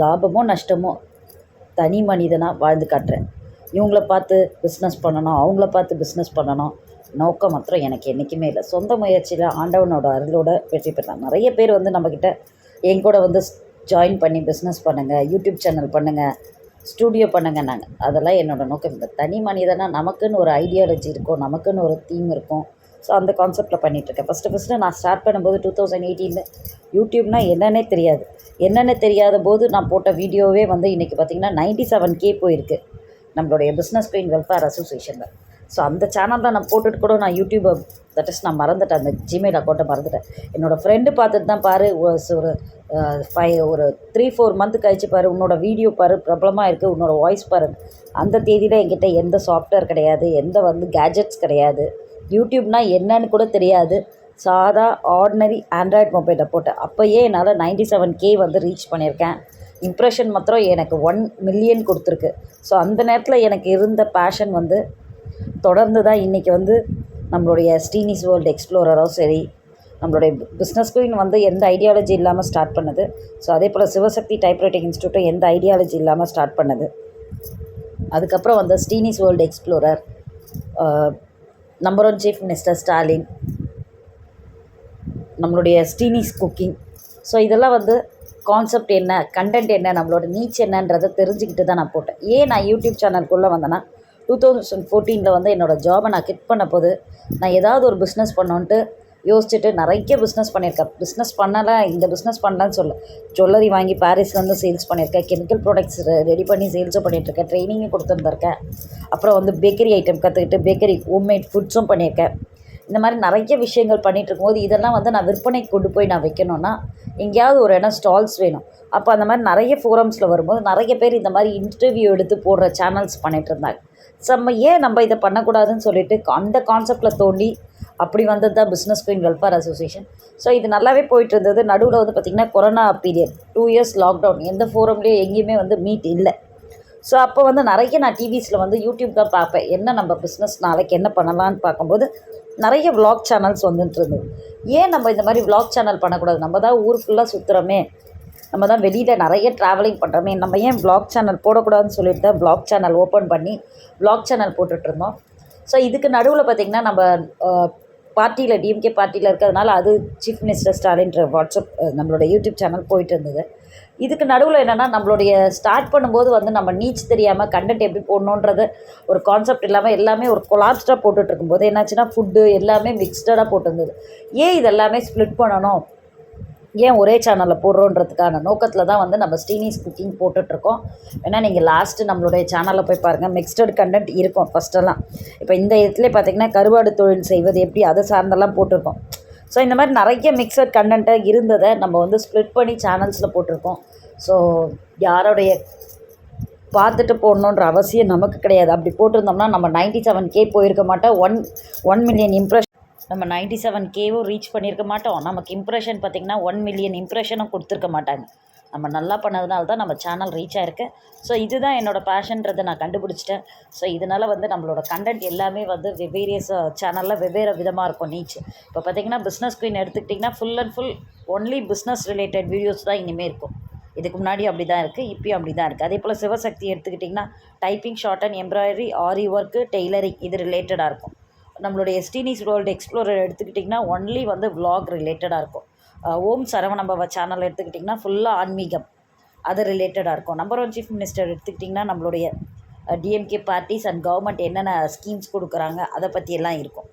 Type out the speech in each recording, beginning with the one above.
லாபமோ நஷ்டமோ தனி மனிதனாக வாழ்ந்து காட்டுறேன். இவங்கள பார்த்து பிஸ்னஸ் பண்ணணும் அவங்கள பார்த்து பிஸ்னஸ் பண்ணணும். நோக்கம் மாத்திரம் எனக்கு என்றைக்குமே இல்லை. சொந்த முயற்சியில் ஆண்டவனோட அருளோட வெற்றி பெறலாம். நிறைய பேர் வந்து நம்மக்கிட்ட என் கூட வந்து ஜாயின் பண்ணி பிஸ்னஸ் பண்ணுங்கள் யூடியூப் சேனல் பண்ணுங்கள் ஸ்டூடியோ பண்ணுங்க நாங்கள் அதெல்லாம் என்னோடய நோக்கம். இல்லை தனி மனிதனாக நமக்குன்னு ஒரு ஐடியாலஜி இருக்கும் நமக்குன்னு ஒரு தீம் இருக்கும். ஸோ அந்த கான்செப்டில் பண்ணிகிட்ருக்கேன் ஃபஸ்ட்டு ஃபஸ்ட்டு நான் ஸ்டார்ட் பண்ணும்போது டூ தௌசண்ட் எயிட்டீனில் யூடியூப்னால் என்னன்னே தெரியாது. என்னென்ன தெரியாத போது நான் போட்ட வீடியோவே வந்து இன்றைக்கி பார்த்திங்கன்னா நைன்ட்டி செவன் கே போயிருக்கு. நம்மளுடைய பிஸ்னஸ் பெயின் வெல்ஃபேர் அசோசியேஷனில் ஸோ அந்த சேனலில் நான் போட்டுட்டு கூட நான் யூடியூப்பை தட் இஸ் நான் மறந்துட்டேன். அந்த ஜிமெயில் அக்கௌண்ட்டை மறந்துட்டேன். என்னோடய ஃப்ரெண்டு பார்த்துட்டு தான் பாரு ஒரு ஃபைவ் ஒரு த்ரீ ஃபோர் மந்த் கழிச்சு பாரு உன்னோட வீடியோ பாரு பிரபலமாக இருக்குது உன்னோட வாய்ஸ் பாரு. அந்த தேதியில் என்கிட்ட எந்த சாஃப்ட்வேர் கிடையாது எந்த வந்து கேஜெட்ஸ் கிடையாது. யூடியூப்னால் என்னன்னு கூட தெரியாது. சாதா ஆர்டினரி ஆண்ட்ராய்ட் மொபைலில் போட்டேன் அப்போயே என்னால் நைன்ட்டி செவன் கே வந்து ரீச் பண்ணியிருக்கேன். இம்ப்ரெஷன் மாத்திரம் எனக்கு ஒன் மில்லியன் கொடுத்துருக்கு. ஸோ அந்த நேரத்தில் எனக்கு இருந்த பேஷன் வந்து தொடர்ந்து தான் இன்றைக்கி வந்து நம்மளுடைய ஸ்ரீனிஸ் வேர்ல்டு எக்ஸ்ப்ளோரரும் சரி நம்மளுடைய பிஸ்னஸ் குயின் வந்து எந்த ஐடியாலஜி இல்லாமல் ஸ்டார்ட் பண்ணுது. ஸோ அதே போல் சிவசக்தி டைப்ரைட்டிங் இன்ஸ்டியூட்டும் எந்த ஐடியாலஜி இல்லாமல் ஸ்டார்ட் பண்ணுது. அதுக்கப்புறம் வந்து Sreenis world explorer number one chief minister Stalin நம்மளுடைய ஸ்டீனிஸ் குக்கிங். ஸோ இதெல்லாம் வந்து கான்செப்ட் என்ன கண்டென்ட் என்ன நம்மளோட நீச் என்னன்றதை தெரிஞ்சுக்கிட்டு தான் நான் போட்டேன். ஏன் நான் யூடியூப் சேனலுக்குள்ளே வந்தேன்னா டூ தௌசண்ட் ஃபோர்டீனில் வந்து என்னோடய ஜாபை நான் கிட் பண்ண போது நான் ஏதாவது ஒரு பிஸ்னஸ் பண்ணோன்ட்டு யோசிச்சுட்டு நிறைய பிஸ்னஸ் பண்ணியிருக்கேன். பிஸ்னஸ் பண்ணலை இந்த பிஸ்னஸ் பண்ணலன்னு சொல்ல ஜுவல்லரி வாங்கி பாரிஸ்லேருந்து சேல்ஸ் பண்ணியிருக்கேன். கெமிக்கல் ப்ராடக்ட்ஸ் ரெடி பண்ணி சேல்ஸும் பண்ணிகிட்ருக்கேன் ட்ரைனிங்கும் கொடுத்துருந்துருக்கேன். அப்புறம் வந்து பேக்கரி ஐட்டம் கற்றுக்கிட்டு பேக்கரி ஹோம்மேட் ஃபுட்ஸும் பண்ணியிருக்கேன். இந்த மாதிரி நிறைய விஷயங்கள் பண்ணிகிட்டு இருக்கும்போது இதெல்லாம் வந்து நான் விற்பனைக்கு கொண்டு போய் நான் வைக்கணும்னா எங்கேயாவது ஒரு இடம் ஸ்டால்ஸ் வேணும். அப்போ அந்த மாதிரி நிறைய ஃபோரம்ஸில் வரும்போது நிறைய பேர் இந்த மாதிரி இன்டர்வியூ எடுத்து போடுற சேனல்ஸ் பண்ணிகிட்டு இருந்தாங்க நம்ம ஏன் நம்ம இதை பண்ணக்கூடாதுன்னு சொல்லிட்டு அந்த கான்செப்டில் தோண்டி அப்படி வந்தது தான் business queen welfare association so இது நல்லாவே போயிட்டு இருந்தது நடுவில் வந்து பார்த்திங்கன்னா corona period two years lockdown எந்த ஃபோரம்லேயும் எங்கேயுமே வந்து மீட் இல்லை. ஸோ அப்போ வந்து நிறைய நான் டிவிஸில் வந்து யூடியூப் தான் பார்ப்பேன். என்ன நம்ம பிஸ்னஸ் நாளைக்கு என்ன பண்ணலான்னு பார்க்கும்போது நிறைய விளாக் சேனல்ஸ் வந்துட்டு இருந்தது. ஏன் நம்ம இந்த மாதிரி விளாக் சேனல் பண்ணக்கூடாது? நம்ம தான் ஊர் ஃபுல்லாக சுற்றுறோமே நம்ம தான் வெளியில் நிறைய ட்ராவலிங் பண்ணுறோமே நம்ம ஏன் விளாக் சேனல் போடக்கூடாதுன்னு சொல்லிட்டு தான் விளாக் சேனல் ஓப்பன் பண்ணி விளாக் சேனல் போட்டுட்ருந்தோம் ஸோ இதுக்கு நடுவில் பார்த்திங்கன்னா நம்ம பார்ட்டியில் டிஎம்கே பார்ட்டியில் இருக்கிறதுனால அது சீஃப் மினிஸ்டர் ஸ்டாலின்ற வாட்ஸ்அப் நம்மளோட யூடியூப் சேனல் போயிட்டு இருந்தது. இதுக்கு நடுவில் என்னென்னா நம்மளுடைய ஸ்டார்ட் பண்ணும்போது வந்து நம்ம நீச்சு தெரியாமல் கண்டென்ட் எப்படி போடணுன்றது ஒரு கான்செப்ட் இல்லாமல் எல்லாமே ஒரு கொலாப்ஸ்டாக போட்டுட்ருக்கும்போது என்னாச்சுன்னா ஃபுட்டு எல்லாமே மிக்ஸ்டடாக போட்டிருந்தது. ஏன் இதெல்லாமே ஸ்ப்ளிட் பண்ணணும்? ஏன் ஒரே சேனலில் போடுறோன்றதுக்கான நோக்கத்தில் தான் வந்து நம்ம ஸ்டீனிஸ் குக்கிங் போட்டுட்ருக்கோம். ஏன்னா நீங்கள் லாஸ்ட்டு நம்மளுடைய சேனலில் போய் பாருங்கள் மிக்ஸ்டட் கண்டென்ட் இருக்கும் ஃபஸ்ட்டெல்லாம் இப்போ இந்த இடத்துல பார்த்திங்கன்னா கருவாடு தொழில் செய்வது எப்படி அதை சார்ந்தெல்லாம் போட்டிருக்கோம். ஸோ இந்த மாதிரி நிறைய மிக்சட் கண்டென்ட்டாக இருந்ததை நம்ம வந்து ஸ்ப்ளிட் பண்ணி சேனல்ஸில் போட்டிருக்கோம். ஸோ யாரோடைய பார்த்துட்டு போடணுன்ற அவசியம் நமக்கு கிடையாது. அப்படி போட்டிருந்தோம்னா நம்ம நைன்ட்டி செவன் கே போயிருக்க மாட்டோம். ஒன் ஒன் மில்லியன் இம்ப்ரெஷன் நம்ம நைன்ட்டி செவன் கேவும் ரீச் பண்ணியிருக்க மாட்டோம். நமக்கு இம்ப்ரெஷன் பார்த்திங்கன்னா ஒன் மில்லியன் இம்ப்ரெஷனும் கொடுத்துருக்க மாட்டாங்க. நம்ம நல்லா பண்ணதுனால தான் நம்ம சேனல் ரீச் ஆயிருக்கு. ஸோ இதுதான் என்னோடய பேஷன்றதை நான் கண்டுபிடிச்சிட்டேன். ஸோ இதனால் வந்து நம்மளோட கண்டென்ட் எல்லாமே வந்து வெவ்வேரியஸ் சேனலில் வெவ்வேறு விதமாக இருக்கும் நீச் இப்போ பார்த்திங்கன்னா பிஸ்னஸ் குயின் எடுத்துக்கிட்டிங்கன்னா full and full only business related videos தான் இனிமேல் இருக்கும். இதுக்கு முன்னாடி அப்படி தான் இருக்குது இப்பயும் அப்படி தான் இருக்குது அதே போல் சிவசக்தி எடுத்துக்கிட்டிங்கன்னா typing short and embroidery aari work tailoring இது ரிலேட்டடாக இருக்கும். நம்மளுடைய ஸ்டீனிஸ் வேர்ல்டு எக்ஸ்ப்ளோரர் எடுத்துக்கிட்டிங்கன்னா ஒன்லி வந்து விலாக் ரிலேட்டடாக இருக்கும். ஓம் சரவணம்பவ சேனல் எடுத்துக்கிட்டிங்கன்னா ஃபுல்லாக ஆன்மீகம் அது ரிலேட்டடாக இருக்கும். நம்பர் ஒன் சீஃப் மினிஸ்டர் எடுத்துக்கிட்டிங்கன்னா நம்மளுடைய டிஎம்கே பார்ட்டிஸ் அண்ட் கவர்மெண்ட் என்னென்ன ஸ்கீம்ஸ் கொடுக்குறாங்க அதை பற்றியெல்லாம் இருக்கும்.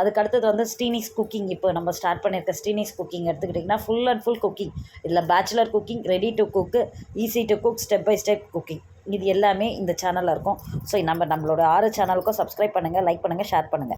அதுக்கு அடுத்தது வந்து ஸ்டீனிஸ் குக்கிங் இப்போ நம்ம ஸ்டார்ட் பண்ணியிருக்க ஸ்டீனிஸ் குக்கிங் எடுத்துக்கிட்டிங்கன்னா ஃபுல் அண்ட் ஃபுல் குக்கிங் இதில் bachelor cooking ready to cook easy to cook step by step cooking இது எல்லாமே இந்த சேனலில் இருக்கும். ஸோ நம்ம நம்மளோட ஆறு சேனலுக்கும் சப்ஸ்கிரைப் பண்ணுங்கள் லைக் பண்ணுங்கள் ஷேர் பண்ணுங்கள்